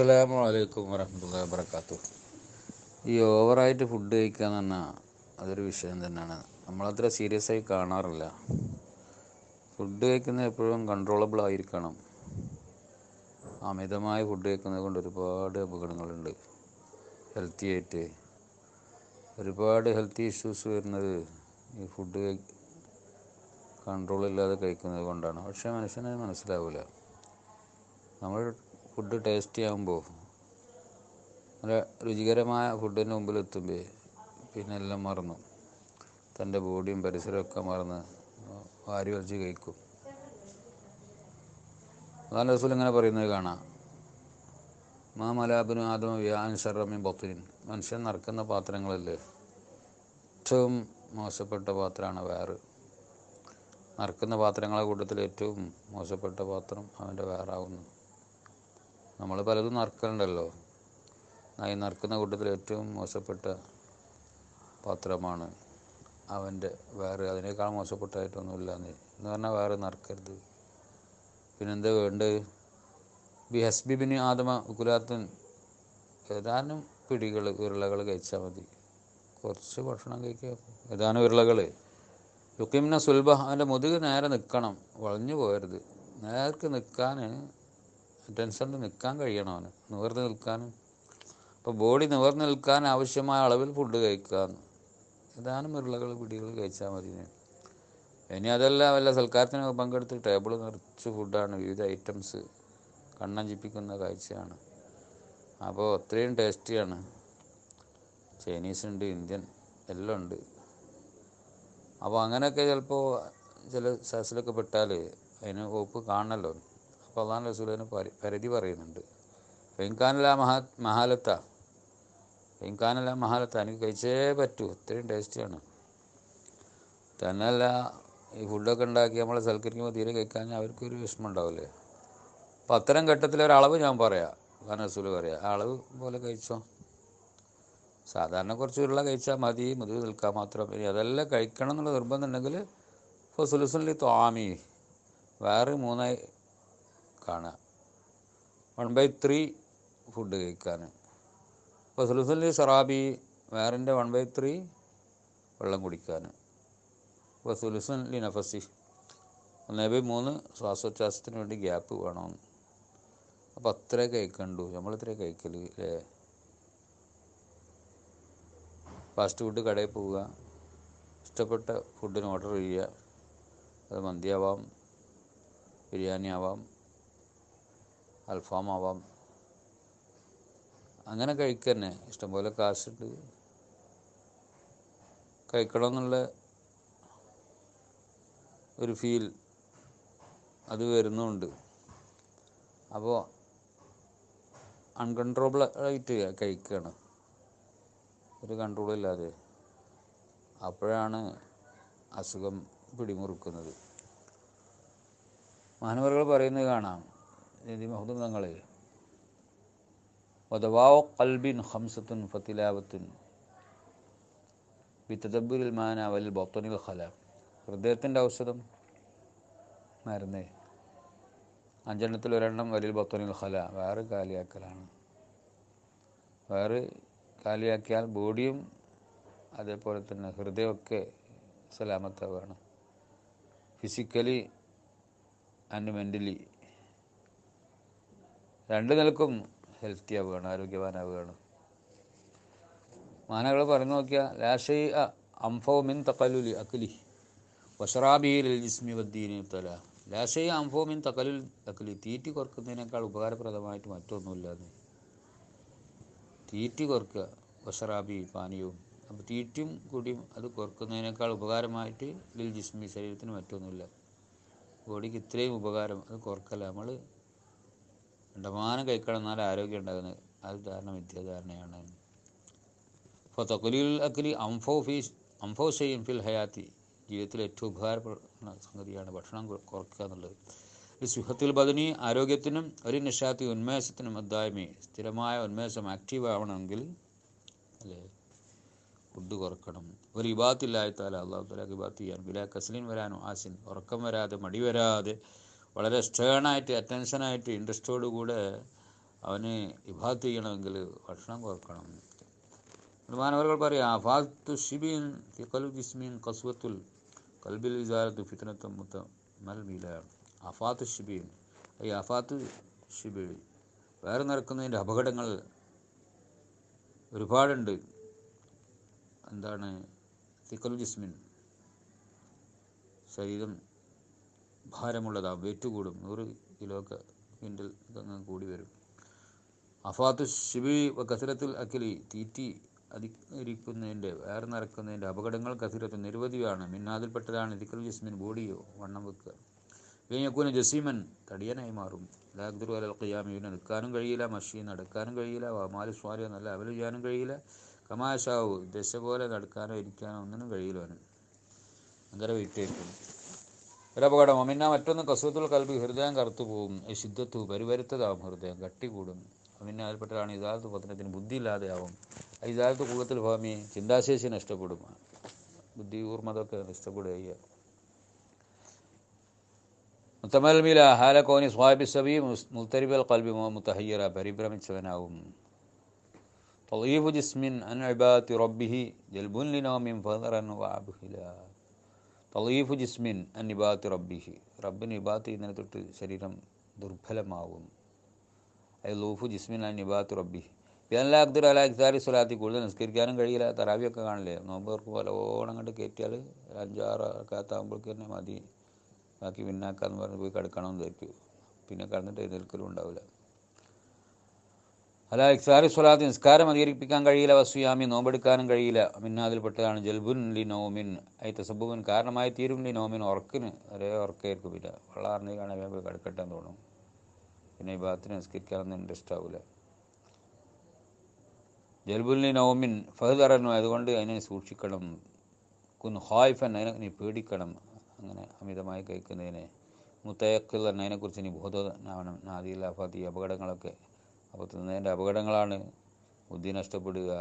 അസ്സലാമു അലൈക്കും വറഹ്മത്തുള്ളാഹി വാബർക്കാത്തു ഈ ഓവറായിട്ട് ഫുഡ് കഴിക്കുക എന്ന് പറഞ്ഞാൽ അതൊരു വിഷയം തന്നെയാണ്. നമ്മളത്ര സീരിയസ് ആയി കാണാറില്ല. ഫുഡ് കഴിക്കുന്നത് എപ്പോഴും കൺട്രോളബിൾ ആയിരിക്കണം. അമിതമായി ഫുഡ് കഴിക്കുന്നത് കൊണ്ട് ഒരുപാട് അപകടങ്ങളുണ്ട്. ഹെൽത്തി ആയിട്ട്. ഒരുപാട് ഹെൽത്തി ഇഷ്യൂസ് വരുന്നത് ഈ ഫുഡ് കൺട്രോളില്ലാതെ കഴിക്കുന്നത് കൊണ്ടാണ്. പക്ഷേ മനുഷ്യന് മനസ്സിലാവില്ല നമ്മൾ ഫുഡ് ടേസ്റ്റി ആകുമ്പോൾ നല്ല രുചികരമായ ഫുഡിന്റെ മുമ്പിൽ എത്തുമ്പോൾ പിന്നെ എല്ലാം മറന്നു. തന്റെ ബോഡിയും പരിസരമൊക്കെ മറന്ന് വാരി വലിച്ച് കഴിക്കും. അതാണ് റസൂൽ ഇങ്ങനെ പറയുന്നത് കാണാം. മാ മലാബിനും ആദമ വ്യാൻ ഷറമിൻ ബൊത്തിൻ മനുഷ്യൻ നടക്കുന്ന പാത്രങ്ങളല്ലേ? ഏറ്റവും മോശപ്പെട്ട പാത്രമാണ് വേറ്. നറുക്കുന്ന പാത്രങ്ങളെ കൂട്ടത്തിൽ ഏറ്റവും മോശപ്പെട്ട പാത്രം അവന്റെ വേറാവുന്നു. നമ്മൾ പലതും നറുക്കലുണ്ടല്ലോ. ഈ നറുക്കുന്ന കൂട്ടത്തിൽ ഏറ്റവും മോശപ്പെട്ട പാത്രമാണ് അവന്റെ വേറെ അതിനേക്കാൾ മോശപ്പെട്ടായിട്ടൊന്നുമില്ല എന്ന് എന്ന് പറഞ്ഞാൽ വേറെ നറുക്കരുത്. പിന്നെന്താ വേണ്ടത് ബി ബിനി ആദമ കുലാത്തൻ ഏതാനും പിടികൾ ഉരുളകൾ കഴിച്ചാൽ മതി. കുറച്ച് ഭക്ഷണം കഴിക്കുക. ഏതാനും ഉരുളകൾ യുക്കിമിന സുൽഭ അവന്റെ മുതുക് നേരെ നിൽക്കണം. വളഞ്ഞു പോകരുത്. നേർക്ക് നിൽക്കാൻ ടെൻഷനിൽ നിൽക്കാൻ കഴിയണം അവന്. നിവർന്ന് നിൽക്കാൻ. അപ്പോൾ ബോഡി നിവർന്ന് നിൽക്കാൻ ആവശ്യമായ അളവിൽ ഫുഡ് കഴിക്കുക ഏതാനും ഉരുളകൾ പിടികൾ കഴിച്ചാൽ മതി. ഇനി അതല്ല വല്ല സൽക്കാരത്തിന് പങ്കെടുത്ത് ടേബിൾ നിറച്ച് ഫുഡാണ് വിവിധ ഐറ്റംസ് കണ്ണഞ്ചിപ്പിക്കുന്ന കാഴ്ചയാണ്. അപ്പോൾ അത്രയും ടേസ്റ്റിയാണ് ചൈനീസ് ഉണ്ട് ഇന്ത്യൻ എല്ലാം ഉണ്ട്. അപ്പോൾ അങ്ങനെയൊക്കെ ചിലപ്പോൾ ചില സസിലൊക്കെ പെട്ടാൽ അതിന് വകുപ്പ് കാണണമല്ലോ അപ്പോൾ അതാണ് റസൂലിന് പറയുന്നുണ്ട്. വെങ്കാനല മഹാ മഹാലത്ത. വെങ്കാനല മഹാലത്ത. എനിക്ക് കഴിച്ചേ പറ്റൂ. ഇത്രയും ടേസ്റ്റിയാണ്. തന്നെയല്ല ഈ ഫുഡൊക്കെ ഉണ്ടാക്കി നമ്മളെ സൽക്കരിക്കുമ്പോൾ തീരെ കഴിക്കാൻ അവർക്കൊരു വിഷമം ഉണ്ടാവില്ലേ അപ്പം അത്തരം ഘട്ടത്തിൽ ഒരളവ് ഞാൻ പറയാം. കാരണം റസൂൽ പറയാം. ആ അളവ് പോലെ കഴിച്ചോ? സാധാരണ കുറച്ച് ഉരുള കഴിച്ചാൽ മതി. മുതിവ് നിൽക്കാൻ മാത്രം. ഇനി അതെല്ലാം കഴിക്കണം എന്നുള്ള നിർബന്ധം ഉണ്ടെങ്കിൽ ഇപ്പോൾ സുലുസുലി തോമി വേറെ മൂന്നായി കാണുക. വൺ ബൈ ത്രീ ഫുഡ് കഴിക്കാൻ അപ്പോൾ സുലുസുലി സറാബി വേറിന്റെ വൺ ബൈ ത്രീ വെള്ളം കുടിക്കാൻ അപ്പോൾ സുലുസുലി നഫസി. ഒന്നേ ബൈ മൂന്ന് ശ്വാസോച്ഛ്വാസത്തിന് വേണ്ടി ഗ്യാപ്പ് വേണമെന്ന് അപ്പോൾ അത്രേ കഴിക്കണ്ടു. നമ്മളിത്രേ കഴിക്കൽ അല്ലേ ഫാസ്റ്റ് ഫുഡ് കടയിൽ പോവുക. ഇഷ്ടപ്പെട്ട ഫുഡിന് ഓർഡർ ചെയ്യുക. അത് മന്തിയാവാം ബിരിയാണി ആവാം അൽഫാം ആവാം അങ്ങനെ കഴിക്കുക തന്നെ ഇഷ്ടംപോലെ കാശുണ്ട്. കഴിക്കണമെന്നുള്ള ഒരു ഫീൽ അത് വരുന്നുണ്ട്. അപ്പോൾ അൺകൺട്രോളബിൾ ആയിട്ട് കഴിക്കുകയാണ് ഒരു കൺട്രോളില്ലാതെ അപ്പോഴാണ് അസുഖം പിടിമുറുക്കുന്നത്. മാനവറുകൾ പറയുന്നത് കാണാം. നിധി മഹദൂം തങ്ങളെ വധവാവ കൽബിൻ ഹംസത്തുൻ ഫത്തിലാവത്തുൻ വിത്തദബുരിൽ മാന വൽ ബോത്തനിൽ ഖല. ഹൃദയത്തിന്റെ ഔഷധം മരുന്ന്. അഞ്ചെണ്ണത്തിൽ ഒരെണ്ണം വലിൽ ബൊത്തനിൽ ഖല. വേറെ കാലിയാക്കലാണ്. വേറെ കാലിയാക്കിയാൽ ബോഡിയും അതേപോലെ തന്നെ ഹൃദയമൊക്കെ സലാമത്താവുകയാണ്. ഫിസിക്കലി ആൻഡ് മെന്റലി രണ്ട് നിലക്കും ഹെൽത്തി ആവുകയാണ് ആരോഗ്യവാനാവുകയാണ്. മാനകൾ പറഞ്ഞു നോക്കിയാൽ ലാഷൈ അംഫോ മിൻ തക്കലുലി അക്കലി വഷറാബിയിൽ ജിസ്മി വദ്ദീനി തല ലാഷൈ അംഫോ മിൻ തക്കലുൽ അക്കലി തീറ്റി കുറക്കുന്നതിനേക്കാൾ ഉപകാരപ്രദമായിട്ട് മറ്റൊന്നുമില്ലാതെ തീറ്റി കുറക്കുക വഷറാബി പാനീയവും. അപ്പോൾ തീറ്റും കൂടിയും അത് കുറക്കുന്നതിനേക്കാൾ ഉപകാരമായിട്ട് ലിൽ ജിസ്മി ശരീരത്തിന് മറ്റൊന്നുമില്ല. ബോഡിക്ക് ഇത്രയും ഉപകാരം അത് കുറക്കല്ല. നമ്മൾ കണ്ടമാനം കൈക്കടന്നാൽ ആരോഗ്യം ഉണ്ടാകുന്നത്. അത് ധാരണ മിഥ്യാധാരണയാണ്. അപ്പോൾ തൊക്കലിൽ അക്കലി അംഫോ ഫീസ് അംഫോ ഫിൽ ഹയാത്തി. ജീവിതത്തിൽ ഏറ്റവും ഉപകാരപ്പെടുന്ന സംഗതിയാണ് ഭക്ഷണം കുറയ്ക്കുക എന്നുള്ളത്. ഒരു സുഹത്തിൽ ബദനി ആരോഗ്യത്തിനും ഒരു നിഷാത്തി ഉന്മേഷത്തിനും അദ്ദായ്മി. സ്ഥിരമായ ഉന്മേഷം ആക്റ്റീവ് ആവണമെങ്കിൽ അല്ലേ? ഫുഡ് കുറക്കണം. ഒരു ഇബാത്തില്ലായത്താല അള്ളാഹു തലാഖ് ഇബാത്ത് ചെയ്യാൻ. ബിലാ കസ്ലിൻ വരാനോ ആസിൻ. ഉറക്കം വരാതെ മടി വരാതെ വളരെ സ്റ്റേണായിട്ട് അറ്റൻഷനായിട്ട് ഇൻട്രസ്റ്റോടുകൂടെ അവനെ ഇഭാത്ത് ചെയ്യണമെങ്കിൽ ഭക്ഷണം കുറക്കണം. മാനവകൾ പറയും അഫാത്തു ഷിബീൻ കൽബിസ്മീൻ കസുവത്തുൽ കൽബിൽ വിചാരത്തു ഫിത്തനത്തും മൊത്തം മൽമീല അഫാത്ത് ഷിബീൻ ഈ അഫാത്ത് ഷിബി വേറെ നടക്കുന്നതിന്റെ അപകടങ്ങൾ ഒരുപാടുണ്ട്. എന്താണ്? തിക്കൽ ജിസ്മിൻ ശരീരം ഭാരമുള്ളതാവും. വെയിറ്റ് കൂടും നൂറ് കിലോ ഒക്കെ ക്വിന്റൽ ഇതങ്ങ് കൂടി വരും. അഫാത്തു ഷിബി കസിരത്തിൽ അക്കിലി തീറ്റി അധികരിക്കുന്നതിന്റെ വേറെ നിറക്കുന്നതിന്റെ അപകടങ്ങൾ കസിരത്ത് നിരവധിയാണ്. മിന്നാതിൽപ്പെട്ടതാണ് ദിക്കൽ ജിസ്മിൻ ബോഡിയോ വണ്ണം വെക്കുക. കഴിഞ്ഞക്കൂന ജസീമൻ തടിയനായി മാറും. ലാഗ്ദുർ അലൽ ഖിയാമിന് നിൽക്കാനും കഴിയില്ല. മഷി നടക്കാനും കഴിയില്ല. വമാലി സ്വാരി നല്ല അവൽ ചെയ്യാനും കഴിയില്ല. കമാശാവു ദശ പോലെ നടക്കാനോ ഇരിക്കാനോ ഒന്നിനും കഴിയില്ല ഭയങ്കര വെയിറ്റ് ആയിരിക്കും. ഒരപകടം ഒമിന്ന മറ്റൊന്ന് കസുവത്തുൽ കൽബി ഹൃദയം കറുത്തു പോകും ശുദ്ധത്തു പരിവരുത്തതാവും ഹൃദയം കട്ടി കൂടും ഒമിന്ന അതിൽപ്പെട്ടതാണ് ഇതാലത്ത് പത്തനത്തിന് ബുദ്ധിയില്ലാതെയാവും ഇതാലത്ത് കൂടത്തിൽ ഭാമി ചിന്താശേഷി നഷ്ടപ്പെടും ബുദ്ധി ഊർമ്മതൊക്കെ നഷ്ടപ്പെടുക മുത്തമൽമില ഹാലക്കോനി സ്വാബി സബി മുത്തരിബൽ കൽബി മുത്തഹയ്യറ പരിഭ്രമിച്ചവനാവും طيب جسم عن عبادة ربه جلب لنوم فضرا وعبهلا തളീഫു ജിസ്മിൻ അന്നിബാത്ത് റബ്ബിഹി. റബ്ബിന് ഇബാത്ത് ചെയ്യുന്നതിനെ തൊട്ട് ശരീരം ദുർബലമാകും. അത് ലൂഫു ജിസ്മിൻ അന്നിബാത്ത് റബ്ബി പിന്നെ അബ്ദുൽ അല സ്വലാത്തി. കൂടുതൽ നിസ്കരിക്കാനും കഴിയില്ല. തറാവിയൊക്കെ കാണില്ലേ? നോമ്പേർക്ക് പോലെ ഓണം കണ്ട് കയറ്റിയാൽ അഞ്ചാറ് കാത്താകുമ്പോഴേക്ക് തന്നെ മതി. ബാക്കി പിന്നാക്കാന്ന് പറഞ്ഞ് പോയി കിടക്കണമെന്ന് ധരിക്കും പിന്നെ കിടന്നിട്ട് എഴുന്നേൽക്കലും ഉണ്ടാവില്ല. അല്ല ഇക്സാരി സ്വലാത്ത് നിസ്കാരം അധികരിപ്പിക്കാൻ കഴിയില്ല വസുയാമി നോമ്പെടുക്കാനും കഴിയില്ല. മിന്നാതിൽപ്പെട്ടതാണ് ജൽബുൻ ലി നോമിൻ ഐ തസബുബുൻ കാരണമായി തീരും ലി നോമിൻ ഉറക്കിന്. ഒരേ ഉറക്കേർക്കും ഇല്ല വെള്ളാറിനെ കാണാൻ പോയി കിടക്കട്ടെ തോന്നും. പിന്നെ ഈ ഭാഗത്തിന് നിസ്കരിക്കാനൊന്നും ഇൻട്രസ്റ്റ് ആവില്ല ജൽബുൻ ലി നോമിൻ ഫഹദറന്നു അതുകൊണ്ട് അതിനെ സൂക്ഷിക്കണം. കുൻ ഹായ്ഫൻ അതിനെ നീ പേടിക്കണം. അങ്ങനെ അമിതമായി കഴിക്കുന്നതിനെ. മുത്തയക്കിൽ തന്നെ അതിനെക്കുറിച്ച് നീ ബോധനാവണം അഫാത്തി അപകടങ്ങളൊക്കെ. അപ്പോൾ തിന്നതിന്റെ അപകടങ്ങളാണ്. ബുദ്ധി നഷ്ടപ്പെടുക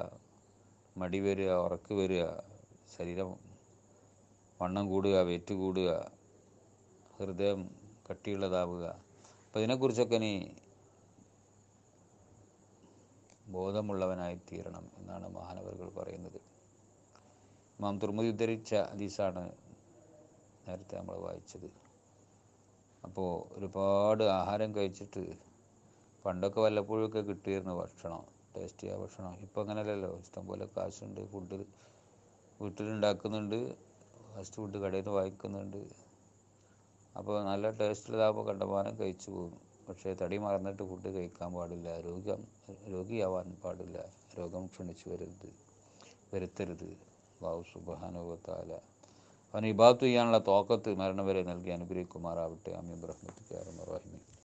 മടി വരിക ഉറക്ക് വരിക ശരീരം വണ്ണം കൂടുക വെയിറ്റ് കൂടുക ഹൃദയം കട്ടിയുള്ളതാവുക. അപ്പോൾ ഇതിനെക്കുറിച്ചൊക്കെ നീ ബോധമുള്ളവനായി തീരണം എന്നാണ് മഹാനവരുകൾ പറയുന്നത്. ഇമാം തുർമുദി ഉദ്ധരിച്ച ഹദീസാണ് നേരത്തെ നമ്മൾ വായിച്ചത്. അപ്പോൾ ഒരുപാട് ആഹാരം കഴിച്ചിട്ട് പണ്ടൊക്കെ വല്ലപ്പോഴൊക്കെ കിട്ടിയിരുന്നു ഭക്ഷണം ടേസ്റ്റ് ചെയ്യാൻ ഭക്ഷണം. ഇപ്പം അങ്ങനെയല്ലല്ലോ ഇഷ്ടംപോലെ കാശുണ്ട് ഫുഡ് വീട്ടിലുണ്ടാക്കുന്നുണ്ട് ഫാസ്റ്റ് ഫുഡ് കടയിൽ നിന്ന് വാങ്ങിക്കുന്നുണ്ട്. അപ്പോൾ നല്ല ടേസ്റ്റുള്ളതാകുമ്പോൾ കണ്ടമാനം കഴിച്ചു പോകും. പക്ഷേ തടി മറന്നിട്ട് ഫുഡ് കഴിക്കാൻ പാടില്ല. രോഗം രോഗിയാവാൻ പാടില്ല. രോഗം ക്ഷണിച്ചു വരരുത് വരുത്തരുത്. ബാബു സുബാനുഭവത്താല അവന് ഇബാത്ത് ചെയ്യാനുള്ള തോക്കത്ത് മരണം വരെ നൽകി അനുഗ്രഹിക്കുമാറാവട്ടെ. അമീൻ റഹ്മത്ത് റഹീമി